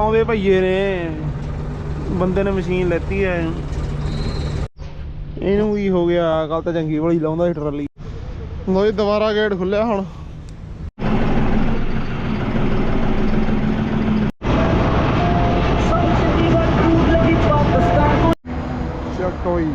ਚਲਾਉਂਦੇ ਭਈਏ ਨੇ। ਬੰਦੇ ਨੇ ਮਸ਼ੀਨ ਲੈਤੀ ਐ। ਇਹਨੂੰ ਕੀ ਹੋ ਗਿਆ ਕੱਲ ਤਾਂ ਚੰਗੀ ਭਲੀ ਲਾਉਂਦਾ ਸੀ ਟਰਾਲੀ। ਲੋ ਜੀ ਦੁਬਾਰਾ ਗੇਟ ਖੁੱਲਿਆ ਹੁਣ। ਚੱਕ ਹੋਈ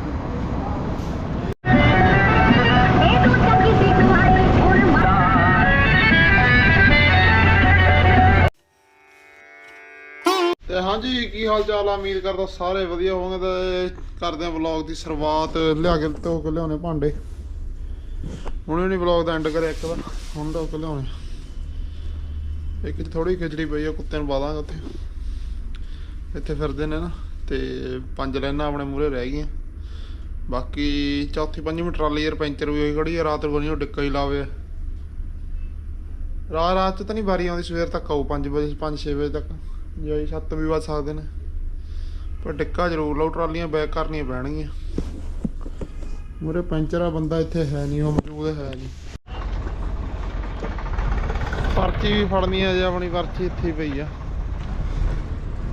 ਹਾਂਜੀ, ਕੀ ਹਾਲ ਚਾਲ ਆ? ਉਮੀਦ ਕਰਦਾ ਸਾਰੇ ਵਧੀਆ ਹੋਣਗੇ ਤੇ ਕਰਦੇ ਆ ਵਲੌਗ ਦੀ ਸ਼ੁਰੂਆਤ। ਲਿਆ ਕੇ ਧੋ ਕੇ ਲਿਆਉਣੇ ਭਾਂਡੇ। ਹੁਣੇ ਨਹੀਂ ਵਲੌਗ ਦਾ ਐਂਡ ਕਰਿਆ ਇੱਕ ਦਾ ਹੁਣ ਧੋ ਕੇ ਲਿਆਉਣੇ ਇੱਕ ਥੋੜੀ ਖਿਚੜੀ ਪਈ ਆ, ਕੁੱਤੇ ਨੂੰ ਪਾ ਦਾਂਗੇ ਉੱਥੇ। ਇੱਥੇ ਫਿਰਦੇ ਨੇ ਨਾ, ਤੇ ਪੰਜ ਲਾਈਨਾਂ ਆਪਣੇ ਮੂਹਰੇ ਰਹਿ ਗਈਆਂ। ਬਾਕੀ ਚੌਥੀ, ਪੰਜਵੀਂ ਟਰਾਲੀ ਯਾਰ ਪੈਂਚਰ ਵੀ ਹੋਈ ਖੜੀ ਆ, ਰਾਤ ਨੂੰ ਨਹੀਂ ਡਿੱਕਾ ਹੀ ਲਾਵੇ। ਰਾਤ ਰਾਤ ਚ ਤਾਂ ਨਹੀਂ ਵਾਰੀ ਆਉਂਦੀ, ਸਵੇਰ ਤੱਕ ਆਊ 5 ਵਜੇ 5-6 ਵਜੇ ਤੱਕ। ਜੇ ਛੱਤ ਵੀ ਵੱਜ ਸਕਦੇ ਨੇ। ਪਰ ਡਿੱਕਾ ਜ਼ਰੂਰ ਲਾਓ, ਟਰਾਲੀਆਂ ਬੈਕ ਕਰਨੀਆਂ ਪੈਣਗੀਆਂ। ਮੇਰੇ ਪੈਂਚਰ ਆ, ਬੰਦਾ ਇੱਥੇ ਹੈ ਨਹੀਂ, ਉਹ ਮੌਜੂਦ ਹੈ ਨਹੀਂ। ਪਰਚੀ ਵੀ ਫੜਨੀ ਆ, ਜੇ ਆਪਣੀ ਪਰਚੀ ਇੱਥੇ ਪਈ ਆ।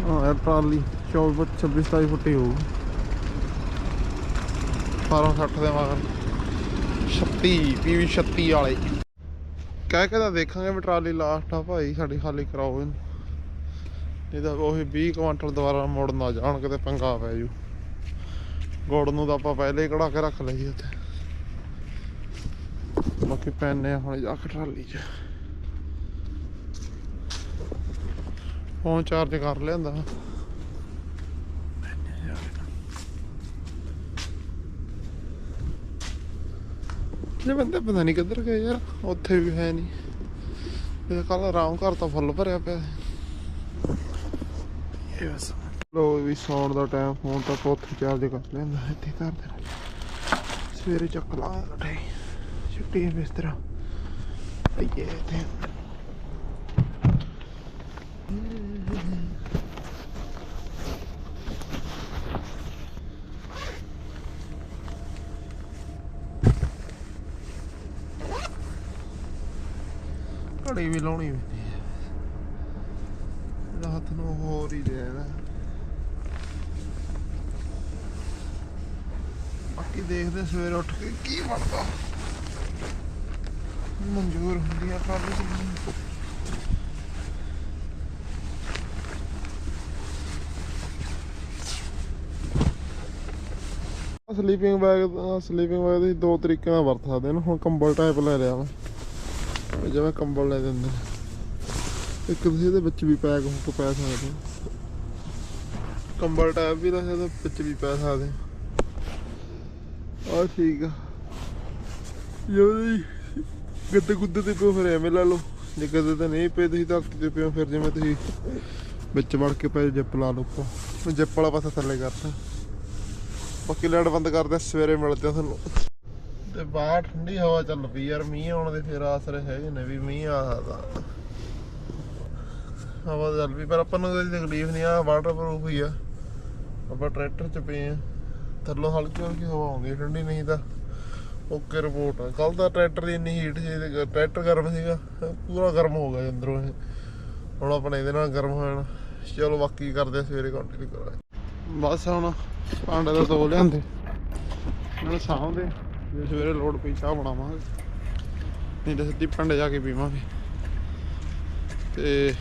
ਹਾਂ ਟਰਾਲੀ 24 ਫੁੱਟ 26 27 ਫੁੱਟੀ ਹੋਊਗੀ। ਹੋਊ 1260 ਦੇ ਮਗਰ। 36 ਪੀਵੀ 36 ਵਾਲੇ। ਕਹਿ ਕੇ ਤਾਂ ਦੇਖਾਂਗੇ ਵੀ ਟਰਾਲੀ ਲਾਸਟ ਆ, ਭਾਈ, ਸਾਡੀ ਖਾਲੀ ਕਰਾਓ ਇਹਨੂੰ। ਨਹੀਂ ਤਾਂ ਉਹੀ 20 ਕੁਆਂਟਲ ਦੁਬਾਰਾ ਮੁੜ ਨਾ ਜਾਣ ਕਿਤੇ ਪੰਗਾ ਪੈ ਜੂ। ਗੁੜ ਨੂੰ ਤਾਂ ਆਪਾਂ ਪਹਿਲੇ ਹੀ ਕਢਾ ਕੇ ਰੱਖ ਲਈ ਉੱਥੇ। ਬਾਕੀ ਪੈਨੇ ਆ ਹੁਣ ਜਾ ਕੇ ਟਰਾਲੀ 'ਚ। ਫੋਨ ਚਾਰਜ ਕਰ ਲਿਆਂਦਾ ਇਹ ਬੰਦੇ ਪਤਾ ਨਹੀਂ ਕਿੱਧਰ ਗਏ ਯਾਰ, ਉੱਥੇ ਵੀ ਹੈ ਨਹੀਂ ਇਹ ਕੱਲ ਆਰਾਮ ਘਰ ਤਾਂ ਫੁੱਲ ਭਰਿਆ ਪਿਆ। ਸੀ ਇਹ ਬਸ ਲੋ ਵੀ ਸੌਣ ਦਾ ਟਾਈਮ ਫੋਨ ਤਾਂ ਉੱਥੇ ਚਾਰਜ ਕਰ ਲੈਂਦਾ ਇੱਥੇ ਧਰ ਦੇਣਾ ਸਵੇਰੇ ਚੱਕ ਲਾਂਗਾ ਠੇ ਛੁੱਟੀ ਹੈ ਬਿਸਤਰਾ। ਅਈਏ ਤੇ ਘੜੀ ਵੀ ਲਾਉਣੀ ਵੀ ਹੈ ਰਾਤ ਨੂੰ ਹੋਰ ਹੀ ਦੇਣਾ ਬਾਕੀ ਦੇਖਦੇ ਉੱਠ ਕੇ, ਕੀ ਬਣਦਾ? ਮਨਜ਼ੂਰ ਹੁੰਦੀ ਆ trolley sleeping bag sleeping bag ਦੇ ਦੋ ਤਰੀਕੇ ਨਾਲ ਵਰਤ ਸਕਦੇ ਇਹਨੂੰ ਹੁਣ ਕੰਬਲ ਟਾਈਪ ਲੈ ਲਿਆ ਮੈਂ। ਜਿਵੇਂ ਕੰਬਲ ਲੈ ਦਿੰਦੇ ਇੱਕ ਤੁਸੀਂ ਇਹਦੇ ਵਿੱਚ ਵੀ ਪੈਕ ਹੋ ਕੇ ਪੈ ਸਕਦੇ ਹੋ ਕੰਬਲ ਟਾਈਪ ਵੀ ਰੱਖਿਆ ਤਾਂ ਵਿੱਚ ਵੀ ਪੈ ਸਕਦੇ। ਆ ਠੀਕ ਆ। ਜਿਹੜੀ ਗੱਦੇ ਗੁੱਦੇ ਤੇ ਪਿਓ ਫਿਰ ਐਵੇਂ ਲਾ ਲਓ। ਜੇ ਗੱਦੇ ਤੇ ਨਹੀਂ ਪਏ ਤੁਸੀਂ ਧਰਤੀ ਤੇ ਪਿਓ ਫਿਰ ਜਿਵੇਂ ਤੁਸੀਂ ਵਿੱਚ ਵੜ ਕੇ ਪਏ ਜੱਪ ਲਾ ਲਓ ਉੱਪਰ। ਜਿੱਪ ਵਾਲਾ ਪਾਸਾ ਥੱਲੇ ਕਰਤਾ। ਬਾਕੀ ਲਾਈਟ ਬੰਦ ਕਰਦੇ ਸਵੇਰੇ ਮਿਲਦੇ ਆ ਤੁਹਾਨੂੰ। ਤੇ ਬਾਹਰ ਠੰਡੀ ਹਵਾ ਚੱਲ ਪਈ ਯਾਰ, ਮੀਂਹ ਆਉਣ ਦੇ ਫਿਰ ਆਸਰੇ ਹੈਗੇ ਨੇ ਵੀ ਮੀਂਹ ਆ ਸਕਦਾ। ਹਵਾ ਚੱਲ ਪਈ, ਪਰ ਆਪਾਂ ਨੂੰ ਕੋਈ ਤਕਲੀਫ ਨਹੀਂ ਆ ਵਾਟਰਪ੍ਰੂਫ ਹੀ ਆ। ਆਪਾਂ ਟਰੈਕਟਰ ਚ ਪਏ ਆ। ਥੱਲੋਂ ਹਲਕੀ ਹਲਕੀ ਹਵਾ ਆਉਂਦੀ ਆ, ਠੰਡੀ ਨਹੀਂ ਤਾਂ ਓਕੇ ਰਿਪੋਰਟ ਆ। ਕੱਲ ਤਾਂ ਟਰੈਕਟਰ ਦੀ ਇੰਨੀ ਹੀਟ ਸੀ ਤੇ ਟਰੈਕਟਰ ਗਰਮ ਸੀਗਾ ਪੂਰਾ ਗਰਮ ਹੋ ਗਿਆ ਅੰਦਰੋਂ ਇਹ। ਹੁਣ ਆਪਣੇ ਇਹਦੇ ਨਾਲ ਗਰਮ ਹੋ ਜਾਣਾ ਚਲੋ ਬਾਕੀ ਕਰਦੇ ਆ ਸਵੇਰੇ ਕੰਟੀਨਿਊ ਕਰਾਂਗੇ। ਬਸ ਹੁਣ ਭਾਂਡੇ ਦਾ ਧੋ ਲਿਆਂਦੇ। ਨਾਲ ਸਾਹਮਣੇ ਜੇ ਸਵੇਰੇ ਲੋੜ ਪਈ ਚਾਹ ਬਣਾਵਾਂਗੇ। ਨਹੀਂ ਤਾਂ ਸਿੱਧੀ ਭਾਂਡੇ ਜਾ ਕੇ ਪੀਵਾਂਗੇ। ਤੇ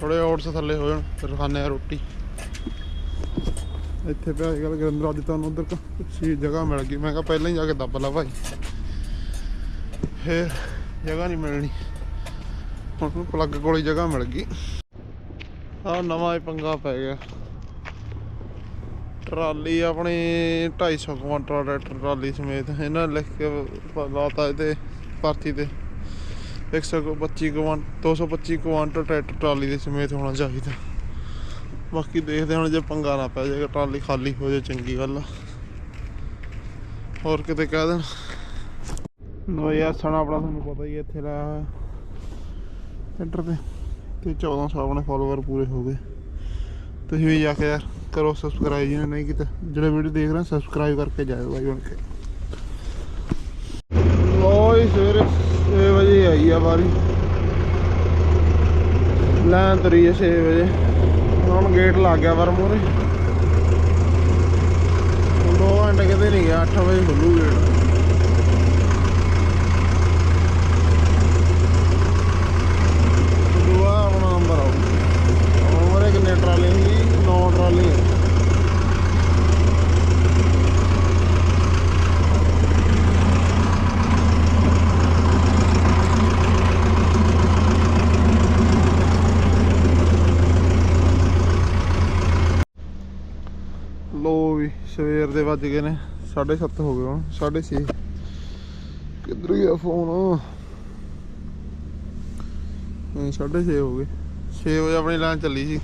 ਥੋੜੇ ਓਟਸ ਥੱਲੇ ਹੋ ਜਾਣ ਫਿਰ ਖਾਣੇ ਆ ਰੋਟੀ। ਇੱਥੇ ਪਿਆ ਗੱਲ ਗਰਿੰਦਰ ਅੱਜ ਤੁਹਾਨੂੰ ਉਧਰ ਕੁਛ ਜਗ੍ਹਾ ਮਿਲ ਗਈ। ਮੈਂ ਕਿਹਾ ਪਹਿਲਾਂ ਹੀ ਜਾ ਕੇ ਦੱਬ ਲਾ ਭਾਈ। ਫਿਰ ਜਗ੍ਹਾ ਨਹੀਂ ਮਿਲਣੀ। ਹੁਣ ਪਲੱਗ ਕੋਲੀ ਜਗ੍ਹਾ ਮਿਲ ਗਈ। ਆ ਨਵਾਂ ਹੀ ਪੰਗਾ ਪੈ ਗਿਆ। ਟਰਾਲੀ ਆਪਣੀ 250 ਕੁਆਂਟਲ ਟਰੈਕਟਰ, ਟਰਾਲੀ ਸਮੇਤ। ਇਹਨਾਂ ਨੇ ਲਿਖ ਕੇ ਪ- ਲਾਤਾ ਇਹਦੇ ਪਰਚੀ ਤੇ। 125 ਕੁਆਂਟ 225 ਕੁਆਂਟਲ ਟਰੈਕਟਰ ਟਰਾਲੀ ਦੇ ਸਮੇਤ ਹੋਣਾ ਚਾਹੀਦਾ। ਬਾਕੀ ਦੇਖਦੇ ਹੁਣ ਜੇ ਪੰਗਾ ਨਾ ਪੈ ਜਾਏਗਾ, ਟਰਾਲੀ ਖਾਲੀ ਹੋ ਜਾਏ, ਚੰਗੀ ਗੱਲ ਆ। ਹੋਰ ਕਿਤੇ ਕਹਿ ਦੇਣ? ਨੋ ਯਾਰ, ਸਣਾ ਆਪਣਾ ਤੁਹਾਨੂੰ ਪਤਾ ਹੀ ਇੱਥੇ ਲਾਇਆ ਹੋਇਆ। ਟਰੈਕਟਰ ਤੇ। ਤੇ 1400 ਆਪਣੇ ਫਾਲੋਅਰ ਪੂਰੇ ਹੋ ਗਏ। ਤੁਸੀਂ ਵੀ ਜਾ ਕੇ ਯਾਰ ਕਰੋ ਸਬਸਕ੍ਰਾਈਬ ਜਿਹਨੇ ਨਹੀਂ ਕੀਤਾ। ਜਿਹੜੇ ਵੀਡੀਓ ਦੇਖ ਰਹੇ ਸਬਸਕ੍ਰਾਈਬ ਕਰਕੇ ਜਾਇਓ ਬਾਈ ਬਣ ਕੇ। ਲੋਈ ਸਵੇਰੇ 6 ਵਜੇ ਆਈ ਆ ਵਾਰੀ। ਲੈਣ ਤੁਰੀ ਹੈ 6 ਵਜੇ। ਹੁਣ ਗੇਟ ਲੱਗ ਗਿਆ ਵਰ ਮੂਰੇ। ਦੋ ਘੰਟੇ ਕਿਤੇ ਨਹੀਂ ਗਿਆ 8 ਵਜੇ ਖੁੱਲੂ ਗੇਟ ਦੁਆ ਆਪਣਾ ਨੰਬਰ ਆਉ ਉਮਰੇ ਕਿੰਨੇ ਟਰਾਲੇ ਸੀ 9 ਟਰਾਲੇ ਆ। ਲੋ ਵੀ ਸਵੇਰ ਦੇ ਵੱਜ ਗਏ ਨੇ 7:30 ਹੋ ਗਏ ਹੁਣ 6:30 ਕਿੱਧਰ ਗਿਆ ਫੋਨ ਨਹੀਂ 6:30 ਹੋ ਗਏ। 6 ਵਜੇ ਆਪਣੀ ਲਾਈਨ ਚੱਲੀ ਸੀ।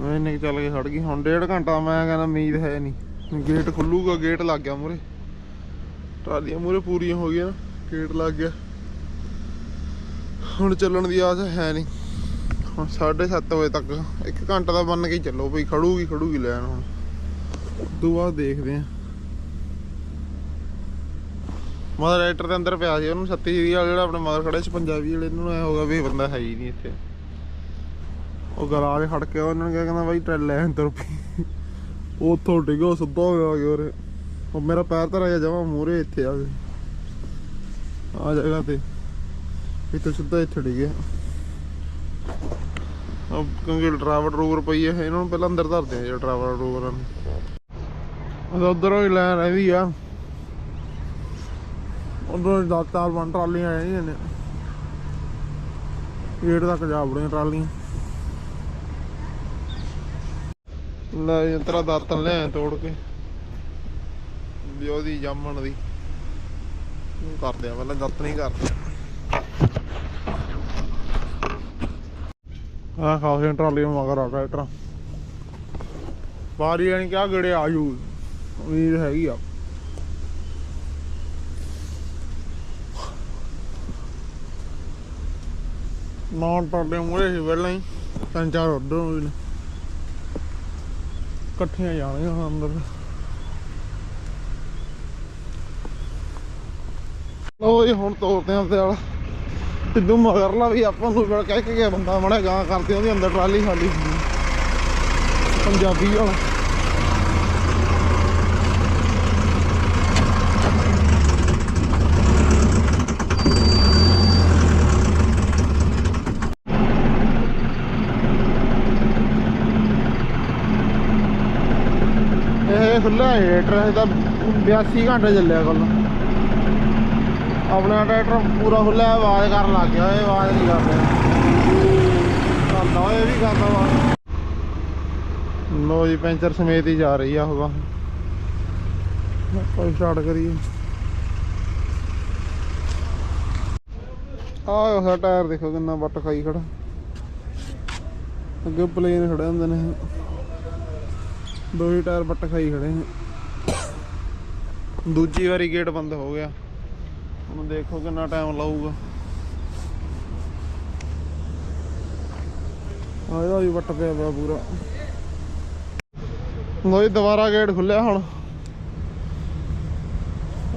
ਮੈਂ ਇੰਨੇ ਚੱਲ ਕੇ ਖੜ ਗਈ, ਹੁਣ ਡੇਢ ਘੰਟਾ ਮੈਂ ਕਹਿੰਦਾ ਉਮੀਦ ਹੈ ਨਹੀਂ। ਗੇਟ ਖੁੱਲੂਗਾ ਗੇਟ ਲੱਗ ਗਿਆ ਮੂਰੇ ਟਰਾਲੀਆਂ ਮੂਰੇ ਪੂਰੀਆਂ ਹੋ ਗਈਆਂ ਗੇਟ ਲੱਗ ਗਿਆ। ਹੁਣ ਚੱਲਣ ਦੀ ਆਸ ਹੈ ਨਹੀਂ। ਹੁਣ 7:30 ਵਜੇ ਤੱਕ, ਇੱਕ ਘੰਟਾ ਦਾ ਬੰਨ ਕੇ ਚੱਲੋ ਬਈ, ਖੜੂਗੀ ਖੜੂਗੀ ਲੈਣ ਹੁਣ। ਉਦੋਂ ਬਾਅਦ ਦੇਖਦੇ ਆ ਮਦਰ ਰਾਈਟਰ ਦੇ ਅੰਦਰ ਪਿਆ ਸੀ, ਉਹਨੂੰ ਸੱਤੀ ਜੀ ਵਾਲਾ ਜਿਹੜਾ ਆਪਣੇ ਮਗਰ ਖੜਾ ਸੀ, ਪੰਜਾਬੀ ਵਾਲੇ, ਇਹਨੂੰ ਐ ਹੋਗਾ ਵੀ ਬੰਦਾ ਹੈ ਹੀ ਨਹੀਂ ਇੱਥੇ। ਉਹ ਗਲਾ ਖੜ ਕੇ ਉਹਨਾਂ ਨੇ ਕਿਹਾ, ਕਹਿੰਦਾ ਬਾਈ ਟਰੈਲ ਲੈ ਅੰਦਰ ਪਈ ਉੱਥੋਂ ਡਿੱਗੋ ਸਿੱਧਾ ਹੋ ਗਿਆ ਉਰੇ। ਉਹ ਮੇਰਾ ਪੈਰ ਤਾਂ ਰਹਿ ਜਾਵਾ ਮੂਰੇ ਇੱਥੇ ਆ ਕੇ ਆ ਜਗ੍ਹਾ ਤੇ। ਇੱਥੇ ਸਿੱਧਾ ਇੱਥੇ ਡਿੱਗਿਆ ਉਹ ਕਿਉਂਕਿ ਡਰਾਈਵਰ ਡਰੂਵਰ ਪਈ ਹੈ ਇਹਨਾਂ ਨੂੰ ਪਹਿਲਾਂ ਅੰਦਰ ਧਰਦੇ ਆ, ਜਿਹੜਾ ਡਰਾਈਵਰ ਡਰੂਵਰਾਂ ਨੂੰ। ਉਧਰੋਂ ਹੀ ਲੈਣ ਰਹਿੰਦੀ ਆ। ਉਧਰੋਂ ਦਸ ਚਾਰ ਬਣ ਟਰਾਲੀਆਂ ਆਈਆਂ ਨੇ। ਗੇਟ ਤੱਕ ਜਾ ਵੜੀਆਂ ਟਰਾਲੀਆਂ। ਲੈ ਜੀ, ਤੇਰਾ ਦਾਤਨ ਲੈ ਤੋੜ ਕੇ। ਵੀ ਉਹਦੀ ਜਾਮਣ ਦੀ। ਉਹ ਕਰਦੇ ਆ, ਪਹਿਲਾਂ ਦਾਤਨ ਹੀ ਕਰਦੇ ਆ। ਆ ਖਾਸੇ ਟਰਾਲੀ ਮਗਰ ਆ ਟਰੈਕਟਰ ਬਾਰੀ ਜਾਨੀ ਕਿ ਆ ਗੜੇ ਆ ਜੂ। ਉਮੀਦ ਹੈਗੀ ਆ। ਨੌਂ ਟਰਾਲੇ ਮੂਰੇ ਸੀ ਪਹਿਲਾਂ ਹੀ, ਤਿੰਨ ਚਾਰ ਉਧਰੋਂ ਵੀ ਇਕੱਠੀਆਂ ਜਾਣੀਆਂ ਅੰਦਰ। ਲੋ ਜੀ, ਹੁਣ ਤੋਰਦੇ ਆਂ ਤੇ ਵਾਲਾ ਸਿੱਧੂ ਮਗਰਲਾ ਵੀ ਆਪਾਂ ਨੂੰ ਮਿਲ ਕਹਿ ਕੇ ਗਿਆ ਬੰਦਾ ਮੜਾ ਗਾਂ ਕਰਦੇ, ਉਹਦੇ ਅੰਦਰ ਟਰਾਲੀ ਖਾਲੀ ਪੰਜਾਬੀ ਵਾਲਾ ਇਹ ਖੁੱਲਾ ਹੈ ਟਰੈਕ ਦਾ 82 ਘੰਟੇ ਚੱਲਿਆ ਕੱਲ। ਆਪਣਾ ਟਰੈਕਟਰ ਪੂਰਾ ਖੁੱਲਾ ਹੈ, ਆਵਾਜ਼ ਕਰਨ ਲੱਗ ਗਿਆ ਇਹ ਆਵਾਜ਼ ਨਹੀਂ ਕਰ ਰਿਹਾ। ਇਹ ਵੀ ਕਰਦਾ ਵਾ। ਲੋ ਜੀ ਪੈਂਚਰ ਸਮੇਤ ਹੀ ਜਾ ਰਹੀ ਆ ਉਹ ਆਪਾਂ ਸਟਾਰਟ ਕਰੀਏ। ਆਹ ਉਹਦਾ ਟਾਇਰ ਦੇਖੋ ਕਿੰਨਾ ਵੱਟ ਖਾਈ ਖੜਾ। ਅੱਗੇ ਪਲੇਨ ਖੜੇ ਹੁੰਦੇ ਨੇ। ਦੋ ਹੀ ਟਾਇਰ ਪੱਟ ਖਾਈ ਖੜੇ ਨੇ। ਦੂਜੀ ਵਾਰੀ ਗੇਟ ਬੰਦ ਹੋ ਗਿਆ। ਹੁਣ ਦੇਖੋ ਕਿੰਨਾ ਟਾਈਮ ਲਾਊਗਾ। ਆਇਆ ਇਹਦਾ ਵੀ ਵੱਟ ਪਿਆ ਵਾ ਪੂਰਾ। ਲੋ ਦੁਬਾਰਾ ਗੇਟ ਖੁੱਲਿਆ ਹੁਣ।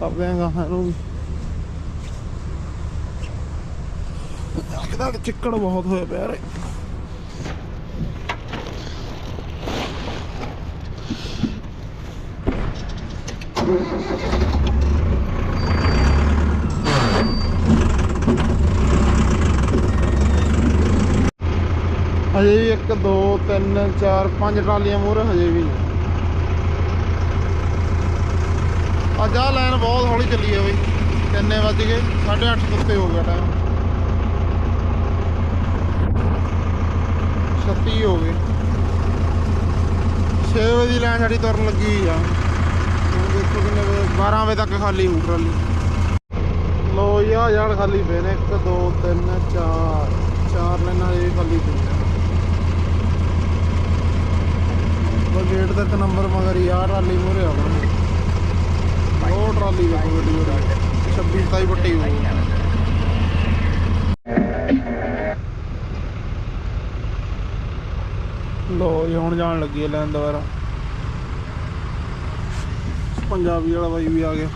ਆਪਦੇ ਗਾਹਾਂ ਨੂੰ ਵੀ। ਚਿੱਕੜ ਬਹੁਤ ਹੋਇਆ ਪਿਆ ਰੇ। ਹਜੇ ਵੀ 1 2 3 4 5 ਟਰਾਲੀਆਂ ਮੂਹਰੇ ਹਜੇ ਵੀ। ਅੱਜ ਆਹ ਲਾਈਨ ਬਹੁਤ ਹੌਲੀ ਚੱਲੀ ਹੈ ਬਈ। ਕਿੰਨੇ ਵੱਜ ਗਏ 8:30 ਉੱਤੇ ਹੋ ਗਿਆ ਟਾਈਮ 36 ਹੋ ਗਏ। 6 ਵਜੇ ਦੀ ਲਾਈਨ ਸਾਡੀ ਤੁਰਨ ਲੱਗੀ ਆ। ਦੇਖੋ ਕਿੰਨੇ ਵਜੇ 12 ਵਜੇ ਤੱਕ ਖਾਲੀ ਹੋਊ ਟਰਾਲੀ। ਲੋ ਯਾ ਯਾਰ ਖਾਲੀ ਪਏ ਨੇ। 1 2 3 4 ਚਾਰ ਲਾਈਨਾਂ ਇਹ ਖਾਲੀ ਪਈਆਂ ਉਹ ਗੇਟ ਦਾ ਨੰਬਰ ਮਗਰ ਹੀ ਟਰਾਲੀ ਮੂਰੇ ਆਉਣਾ ਉਹ ਟਰਾਲੀ ਦੇਖੋ ਗੱਡੀ ਉਹਦੀ 26 27 ਵੱਟੀ ਹੋਊ। ਲੋ ਜੀ, ਹੁਣ ਜਾਣ ਲੱਗੀ ਹੈ ਲੈਣ ਦੁਬਾਰਾ। ਪੰਜਾਬੀ ਵਾਲਾ ਬਾਈ ਵੀ ਆ ਗਿਆ।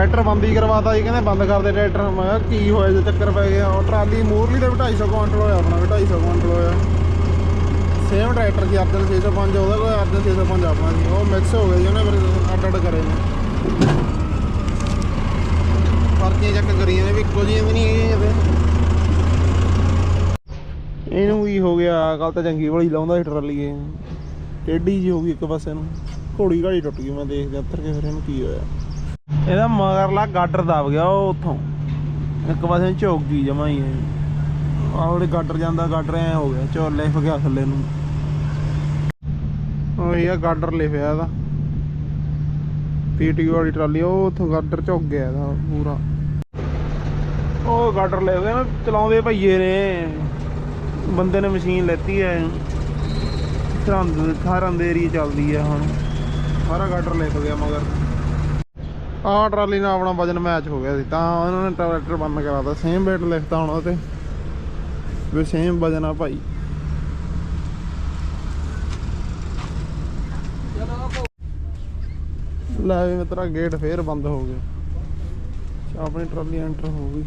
ਟਰੈਕਟਰ ਬੰਦ ਹੀ ਕਰਵਾਤਾ ਜੀ, ਕਹਿੰਦੇ ਬੰਦ ਕਰਦੇ ਟਰੈਕਟਰ। ਮੈਂ ਕਿਹਾ, ਕੀ ਹੋਇਆ ਜੇ ਚੱਕਰ ਪੈ ਗਿਆ। ਉਹ ਟਰਾਲੀ ਮੂਰਲੀ ਦਾ ਵੀ 250 ਕੁਆਂਟਲ ਹੋਇਆ ਆਪਣਾ, ਵੀ 250 ਕੁਆਂਟਲ ਹੋਇਆ। ਸੇਮ ਟਰੈਕਟਰ ਸੀ ਅਰਜਨ 605 ਉਹਦਾ ਕੋਈ ਅਰਜਨ 605 ਆਪਣਾ ਸੀ। ਉਹ ਮਿਕਸ ਹੋ ਗਏ ਜੀ, ਉਹਨੇ ਫਿਰ ਅੱਡ ਅੱਡ ਕਰੇ ਨੇ। ਪਰਚੀਆਂ ਚੱਕ ਕਰੀਆਂ ਨੇ ਵੀ, ਇੱਕੋ ਜਿਹੀਆਂ ਵੀ ਨਹੀਂ ਹੈਗੀਆਂ ਇਹਦੇ ਇਹਨੂੰ ਕੀ ਹੋ ਗਿਆ ਕੱਲ ਤਾਂ ਚੰਗੀ ਭਲੀ ਲਾਉਂਦਾ ਸੀ ਟਰਾਲੀ ਇਹ। ਟੇਢੀ ਜੀ ਹੋ ਗਈ ਇੱਕ ਪਾਸੇ ਨੂੰ। ਘੋੜੀ ਘਾੜੀ ਟੁੱਟ ਗਈ, ਮੈਂ ਦੇਖਦੇ ਉੱਤਰ ਕੇ ਫਿਰ ਇਹਨੂੰ ਕੀ ਹੋਇਆ। ਇਹਦਾ ਮਗਰਲਾ ਗਾਡਰ ਦਬ ਗਿਆ ਉਹ ਉੱਥੋਂ। ਇੱਕ ਪਾਸੇ ਨੂੰ ਝੋਕ ਗਈ ਜਮਾ ਹੀ ਆਹ ਉਹਦੇ ਗਾਡਰ ਜਾਂਦਾ ਗਾਡਰ ਐ ਹੋ ਗਿਆ, ਝੋਲੇ ਲਿਫ ਗਿਆ ਥੱਲੇ ਨੂੰ। ਉਹ ਇਹ ਗਾਡਰ ਲਿਫਿਆ ਇਹਦਾ। ਪੀਟੀ ਵਾਲੀ ਟਰਾਲੀ, ਉਹ ਉੱਥੋਂ ਗਾਡਰ ਝੁੱਕ ਗਿਆ ਇਹਦਾ ਪੂਰਾ। ਉਹ ਗਾਡਰ ਲੈ ਗਏ ਚਲਾਉਂਦੇ ਭਈਏ ਨੇ। ਬੰਦੇ ਨੇ ਮਸ਼ੀਨ ਲੈਤੀ ਐ। ਸਰਹੰਦ ਥਾਰਾਂ ਦੇ ਏਰੀਆ ਚੱਲਦੀ ਐ ਹੁਣ। ਸਾਰਾ ਗਾਡਰ ਲਿਫ ਗਿਆ ਮਗਰ। ਆਹ ਟਰਾਲੀ ਨਾਲ ਆਪਣਾ ਵਜਨ ਮੈਚ ਹੋ ਗਿਆ ਸੀ ਤਾਂ ਉਹਨਾਂ ਨੇ ਟਰੈਕਟਰ ਬੰਦ ਕਰਾਤਾ ਸੇਮ weight ਲਿਖਤਾ ਹੁਣ ਉਹ ਵੀ ਸੇਮ ਵਜਨ ਆ ਭਾਈ। ਲੈ ਵੀ ਮਿੱਤਰਾ ਗੇਟ ਫੇਰ ਬੰਦ ਹੋ ਗਿਆ। ਅੱਛਾ, ਆਪਣੀ ਟਰਾਲੀ ਐਂਟਰ ਹੋ ਗਈ।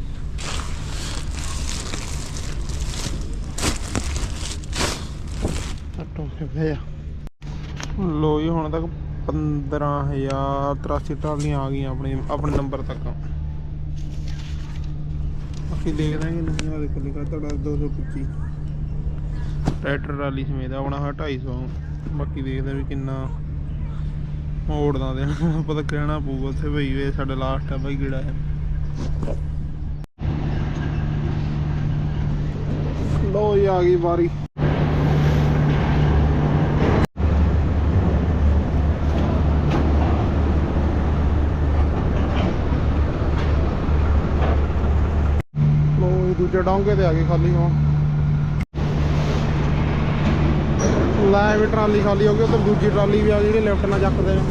ਟੱਟੋ ਕੇ ਭਿਆ ਲੋ ਜੀ ਹੁਣ ਤੱਕ 15083 ਟਰਾਲੀਆਂ ਆ ਗਈਆਂ ਆਪਣੇ ਆਪਣੇ ਨੰਬਰ ਤੱਕ। ਬਾਕੀ ਦੇਖਦੇ ਹਾਂ ਕਿ ਨਹੀਂ ਆ ਦੇਖੋ ਲਿਖਾ ਤੁਹਾਡਾ 225 ਟਰੈਕਟਰ ਟਰਾਲੀ ਸਮੇਤ ਆਪਣਾ ਹੈ 250 ਬਾਕੀ ਦੇਖਦੇ ਵੀ ਕਿੰਨਾ ਮੋੜਦਾ ਦੇ ਪਤਾ ਕਹਿਣਾ ਪਊਗਾ ਉੱਥੇ ਭਈ ਵੇ ਸਾਡਾ ਲਾਸਟ ਹੈ ਬਾਈ ਕਿਹੜਾ ਹੈ। ਲੋ ਜੀ, ਆ ਗਈ ਵਾਰੀ ਲੋ ਜੀ ਦੂਜੇ ਡੋਂਗੇ ਤੇ ਆ ਗਈ ਖਾਲੀ ਹੁਣ। ਲੈ ਵੀ ਟਰਾਲੀ ਖਾਲੀ ਹੋ ਗਈ, ਉੱਧਰ ਦੂਜੀ ਟਰਾਲੀ ਵੀ ਆ ਗਈ ਜਿਹੜੀ ਲੈਫਟ ਨਾਲ ਚੱਕਦੇ ਨੇ।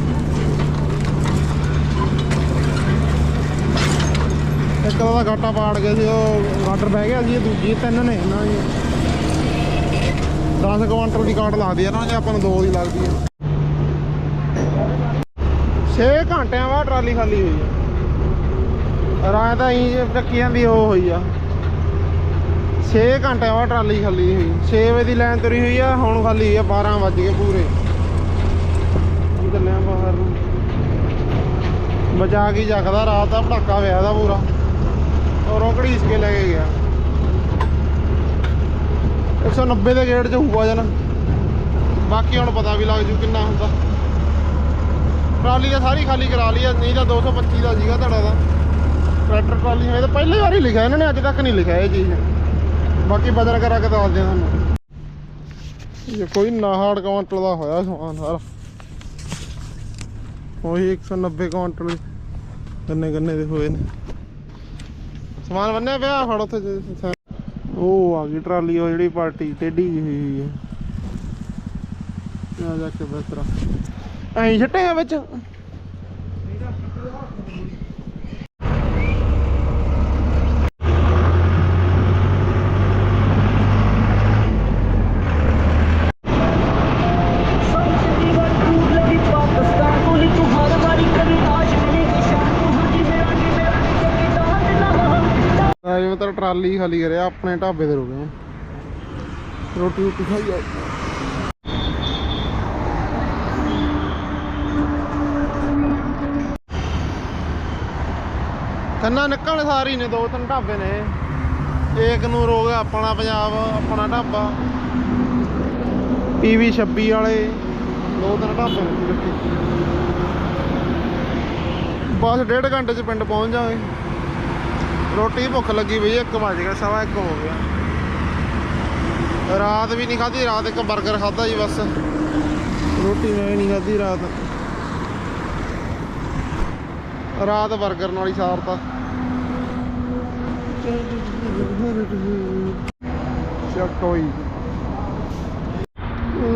ਇੱਕ ਦਾ ਤਾਂ ਪਾੜ ਗਿਆ ਸੀ, ਉਹ ਗਾਟਰ ਬਹਿ ਗਿਆ ਸੀ ਦੂਜੀ ਤਿੰਨ ਨੇ ਨਾ ਜੀ 10 ਕੁਆਂਟਲ ਦੀ ਕਾਟ ਲੱਗਦੀ ਆ ਨਾ ਜੇ ਆਪਾਂ ਨੂੰ ਦੋ ਦੀ ਲੱਗਦੀ ਆ। 6 ਘੰਟਿਆਂ ਬਾਅਦ ਟਰਾਲੀ ਖਾਲੀ ਹੋਈ ਆ। ਰਾਤ ਤਾਂ ਹੀ ਚੱਕੀਆਂ ਦੀ ਉਹ ਹੋਈ ਆ। 6 ਘੰਟਿਆਂ ਬਾਅਦ ਟਰਾਲੀ ਖਾਲੀ ਹੋਈ। 6 ਵਜੇ ਦੀ ਲਾਈਨ ਤੁਰੀ ਹੋਈ ਆ, ਹੁਣ ਖਾਲੀ ਹੋਈ ਆ 12 ਵੱਜ ਗਏ ਪੂਰੇ। ਹੁਣ ਬਾਹਰ ਨੂੰ। ਬਚਾ ਕੇ ਜਗਦਾ ਰਾਤ ਦਾ ਪਟਾਕਾ ਵਿਆ ਦਾ ਪੂਰਾ। ਔਰ ਉਹ ਘੜੀਸ ਕੇ ਲੈ ਕੇ ਗਿਆ। 190 ਦੇ ਗੇਟ 'ਚ ਹੋਊਗਾ ਜਨ। ਬਾਕੀ ਹੁਣ ਪਤਾ ਵੀ ਲੱਗ ਜੂ ਕਿੰਨਾ ਹੁੰਦਾ। ਟਰਾਲੀ ਤਾਂ ਸਾਰੀ ਖਾਲੀ ਕਰਾ ਲਈ ਆ, ਨਹੀਂ ਤਾਂ 225 ਦਾ ਸੀਗਾ ਤੁਹਾਡਾ ਦਾ ਟਰੈਕਟਰ ਟਰਾਲੀ ਹੈ ਤਾਂ ਪਹਿਲੀ ਵਾਰੀ ਲਿਖਿਆ ਇਹਨਾਂ ਨੇ, ਅੱਜ ਤੱਕ ਨਹੀਂ ਲਿਖਿਆ ਇਹ ਚੀਜ਼। ਬਾਕੀ ਬਦਲ ਕਰਾ ਕੇ ਦੱਸਦੇ ਆ ਤੁਹਾਨੂੰ ਇਹ ਕੋਈ ਨਾਹਾੜ ਕੁਆਂਟਲ ਦਾ ਹੋਇਆ ਸਮਾਨ ਸਾਰਾ। ਉਹੀ 190 ਕੁਆਂਟਲ ਗੰਨੇ ਗੰਨੇ ਦੇ ਹੋਏ ਨੇ। ਸਮਾਨ ਬੰਨਿਆ ਪਿਆ ਫੜ ਉੱਥੇ ਉਹ ਆ ਗਈ ਟਰਾਲੀ, ਉਹ ਜਿਹੜੀ ਪਾਰਟੀ ਟੇਢੀ ਜਿਹੀ ਹੋਈ ਹੈ। ਆ ਜਾ ਕੇ ਬਿਸਤਰਾ ਐਂ ਛੱਟੇ ਆ ਵਿੱਚ। ਆ ਟਰਾਲੀ ਖਾਲੀ ਕਰਿਆ, ਆਪਣੇ ਢਾਬੇ ਤੇ ਰੁਕੇ ਆ ਰੋਟੀ ਰੋਟੀ ਖਾਈ ਆ ਕੰਨਾ ਨਿਕਲਣ ਸਾਰੀ ਨੇ, ਦੋ ਤਿੰਨ ਢਾਬੇ ਨੇ। ਏਕ ਨੂੰ ਰੋਗ ਆਪਣਾ ਪੰਜਾਬ, ਆਪਣਾ ਢਾਬਾ। ਪੀਵੀ 26 ਵਾਲੇ, ਦੋ ਤਿੰਨ ਢਾਬੇ ਨੇ। ਬਸ ਡੇਢ ਘੰਟੇ ਚ ਪਿੰਡ ਪਹੁੰਚ ਜਾਵਾਂਗੇ। ਰੋਟੀ ਭੁੱਖ ਲੱਗੀ ਪਈ ਇੱਕ ਵਜ ਗਿਆ, ਸਵਾ 1 ਹੋ ਗਿਆ। ਰਾਤ ਵੀ ਨਹੀਂ ਖਾਧੀ, ਰਾਤ ਇੱਕ 버ਗਰ ਖਾਧਾ ਜੀ ਬਸ। ਰੋਟੀ ਮੈਂ ਨਹੀਂ ਖਾਧੀ ਰਾਤ। ਰਾਤ 버ਗਰ ਨਾਲ ਹੀ ਸਾਰਤਾ। ਚੱਕੋਈ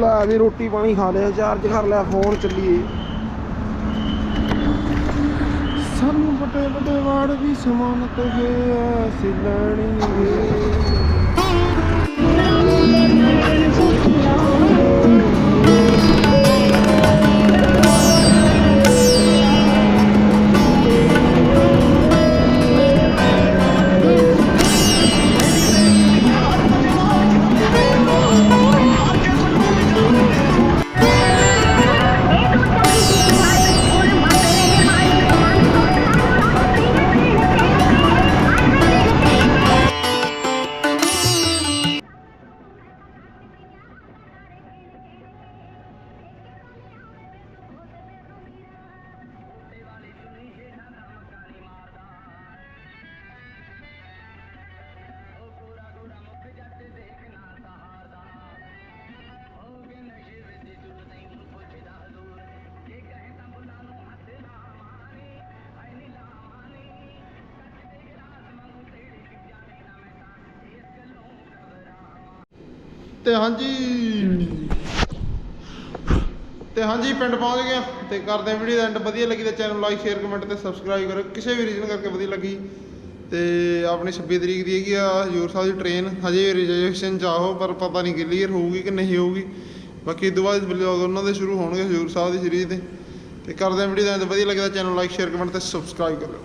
ਲੈ ਵੀ ਰੋਟੀ ਪਾਣੀ ਖਾ ਲਿਆ, ਚਾਰਜ ਕਰ ਲਿਆ, ਫੋਨ ਚੱਲੀਏ। ਸਾਨੂੰ ਵੀ ਸਮਾਨਤ ਹੈ ਅਸੀਂ ਤੇ ਹਾਂਜੀ। ਤੇ ਹਾਂਜੀ, ਪਿੰਡ ਪਹੁੰਚ ਗਿਆ ਆ ਤੇ ਕਰਦੇ ਆ ਵੀਡੀਓ ਦਾ ਐਂਡ ਵਧੀਆ ਲੱਗੀ ਤਾਂ ਚੈਨਲ ਲਾਈਕ ਸ਼ੇਅਰ ਕਮੈਂਟ ਤੇ ਸਬਸਕ੍ਰਾਈਬ ਕਰੋ। ਕਿਸੇ ਵੀ ਰੀਜ਼ਨ ਕਰਕੇ ਵਧੀਆ ਲੱਗੀ। ਤੇ ਆਪਣੀ 26 ਤਰੀਕ ਦੀ ਹੈਗੀ ਆ ਹਜੂਰ ਸਾਹਿਬ ਦੀ ਟ੍ਰੇਨ ਹਜੇ ਰਿਜ਼ਰਵੇਸ਼ਨ ਚਾਹੋ ਪਰ ਪਤਾ ਨਹੀਂ ਕਲੀਅਰ ਹੋਊਗੀ ਕਿ ਨਹੀਂ ਹੋਊਗੀ। ਬਾਕੀ ਇਹ ਤੋਂ ਬਾਅਦ ਵਲੌਗ ਉਹਨਾਂ ਦੇ ਸ਼ੁਰੂ ਹੋਣਗੇ ਹਜੂਰ ਸਾਹਿਬ ਦੀ ਸੀਰੀਜ਼ ਦੇ। ਤੇ ਕਰਦੇ ਆ ਵੀਡੀਓ ਦਾ ਐਂਡ ਵਧੀਆ ਲੱਗੀ ਤਾਂ ਚੈਨਲ ਲਾਈਕ ਸ਼ੇਅਰ ਕਮੈਂਟ ਤੇ ਸਬਸਕ੍ਰਾਈਬ ਕਰੋ।